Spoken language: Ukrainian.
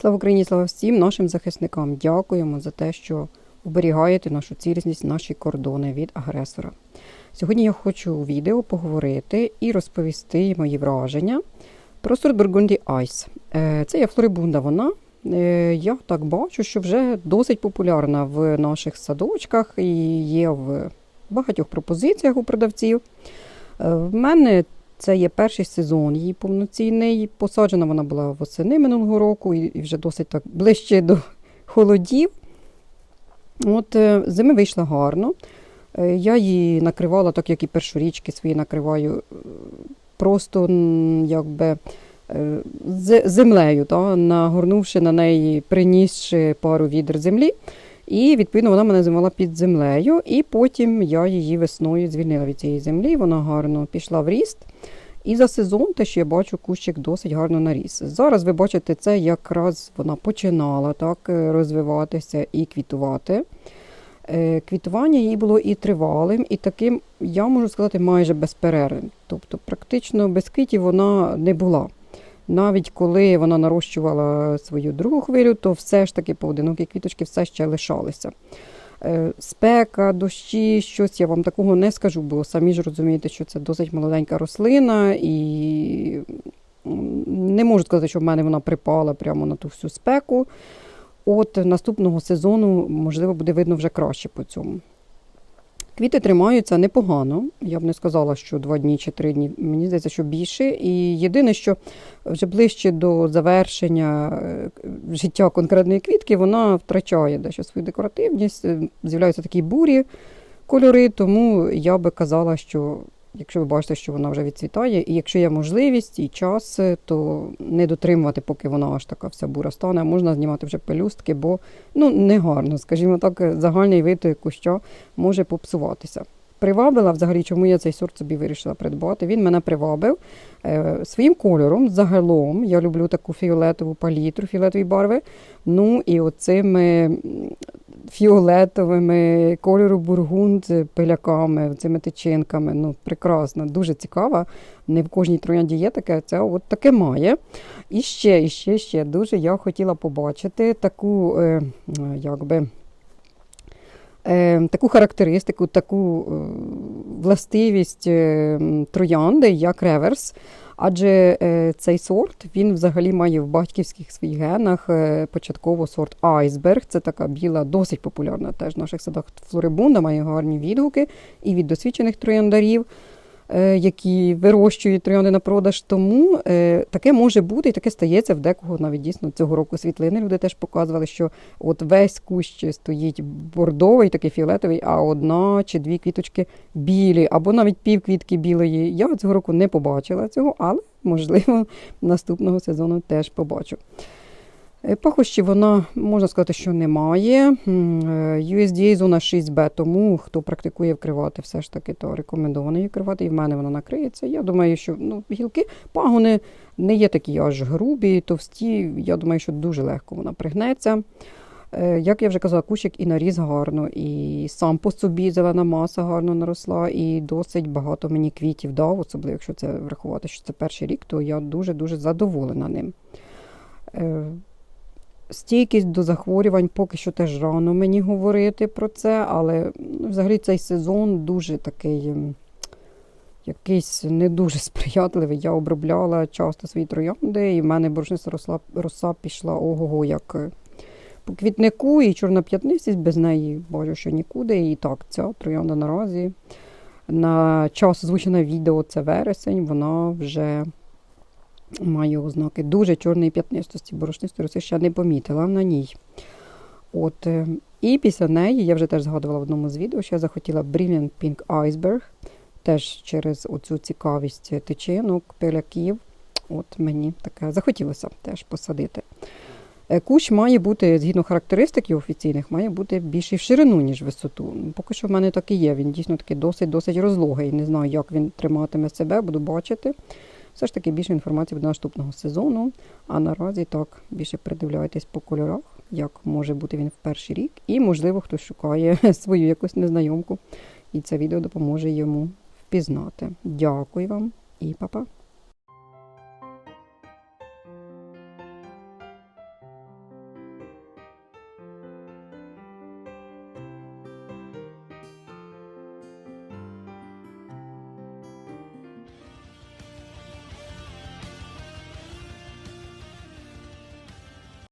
Слава Україні, слава всім нашим захисникам. Дякуємо за те, що оберігаєте нашу цілісність, наші кордони від агресора. Сьогодні я хочу у відео поговорити і розповісти мої враження про сорт Бургунді Айс. Е, Це є флорибунда. Вона е, я так бачу, що вже досить популярна в наших садочках і є в багатьох пропозиціях у продавців. Е, В мене це є перший сезон її повноцінний. Посаджена вона була восени минулого року і вже досить так ближче до холодів. От е, зими вийшла гарно. Е, Я її накривала, так як і першорічки свої накриваю, е, просто якби землею, та, нагорнувши на неї, принісши пару відер землі. І відповідно вона мене зимувала під землею, і потім я її весною звільнила від цієї землі. Вона гарно пішла в ріст. І за сезон, те, що я бачу, кущик досить гарно наріс. Зараз ви бачите, це якраз вона починала так е, розвиватися і квітувати. Е, Квітування їй було і тривалим, і таким, я можу сказати, майже безперервним. Тобто, практично без квітів вона не була. Навіть коли вона нарощувала свою другу хвилю, то все ж таки поодинокі квіточки все ще лишалися. Е, Спека, дощі, щось я вам такого не скажу, бо самі ж розумієте, що це досить молоденька рослина, і не можу сказати, що в мене вона припала прямо на ту всю спеку. От наступного сезону, можливо, буде видно вже краще по цьому. Квіти тримаються непогано. Я б не сказала, що два дні чи три дні. Мені здається, що більше. І єдине, що вже ближче до завершення е, життя конкретної квітки, вона втрачає дещо свою декоративність, е, з'являються такі бурі кольори. Тому я би казала, що якщо ви бачите, що вона вже відцвітає, і якщо є можливість і час, е, то не дотримувати, поки вона аж така вся бура стане, можна знімати вже пелюстки, бо ну негарно, скажімо так, е, загальний вид куща може попсуватися. Привабила взагалі, чому я цей сорт собі вирішила придбати. Він мене привабив е, своїм кольором. Загалом я люблю таку фіолетову палітру, фіолетові барви. Ну і оцими фіолетовими кольору бургунд пиляками, цими тичинками. Ну, прекрасно, дуже цікава. Не в кожній троянді є таке, це от таке має. І ще, і ще, ще дуже я хотіла побачити таку, е, якби. Е, таку характеристику, таку е, властивість е, троянди, як реверс. Адже е, цей сорт він взагалі має в батьківських своїх генах е, початково сорт айсберг. Це така біла, досить популярна теж в наших садах флорибунда, має гарні відгуки і від досвідчених трояндарів, які вирощують троянди на продаж. Тому е, таке може бути і таке стається в декого навіть дійсно цього року світлини. Люди теж показували, що от весь кущ стоїть бордовий, такий фіолетовий, а одна чи дві квіточки білі, або навіть пів квітки білої. Я цього року не побачила цього, але можливо наступного сезону теж побачу. Е, Пахощі вона можна сказати, що немає. Е, USDA зона 6B, тому хто практикує вкривати, все ж таки, то рекомендовано її вкривати. І в мене вона накриється. Я думаю, що ну, гілки пагони не є такі аж грубі, товсті. Я думаю, що дуже легко вона пригнеться. Е, Як я вже казала, кущик і наріс гарно, і сам по собі зелена маса гарно наросла, і досить багато мені квітів дав, особливо якщо це врахувати, що це перший рік, то я дуже-дуже задоволена ним. Стійкість до захворювань поки що теж рано мені говорити про це, але ну, взагалі цей сезон дуже такий ем, якийсь не дуже сприятливий. Я обробляла часто свої троянди, і в мене борошниста росла, роса пішла ого-го, як е, по квітнику, і чорна п'ятнистість без неї бачу, що нікуди. І так, ця троянда наразі на час озвучене відео це вересень, вона вже має ознаки дуже чорної п'ятнистості. Борошнистої роси ще не помітила на ній. От, е, і після неї я вже теж згадувала в одному з відео, що я захотіла Brilliant Pink Iceberg, теж через оцю цікавість тичинок, пиляків. От мені таке захотілося теж посадити. Е, Кущ має бути, згідно характеристик його офіційних, має бути більший в ширину, ніж в висоту. Поки що в мене так і є. Він дійсно такий досить-досить розлогий. Не знаю, як він триматиме себе, буду бачити. Все ж таки більше інформації буде наступного сезону. А наразі так більше придивляйтесь по кольорах, як може бути він в перший рік. І, можливо, хтось шукає свою якусь незнайомку. І це відео допоможе йому впізнати. Дякую вам і па-па!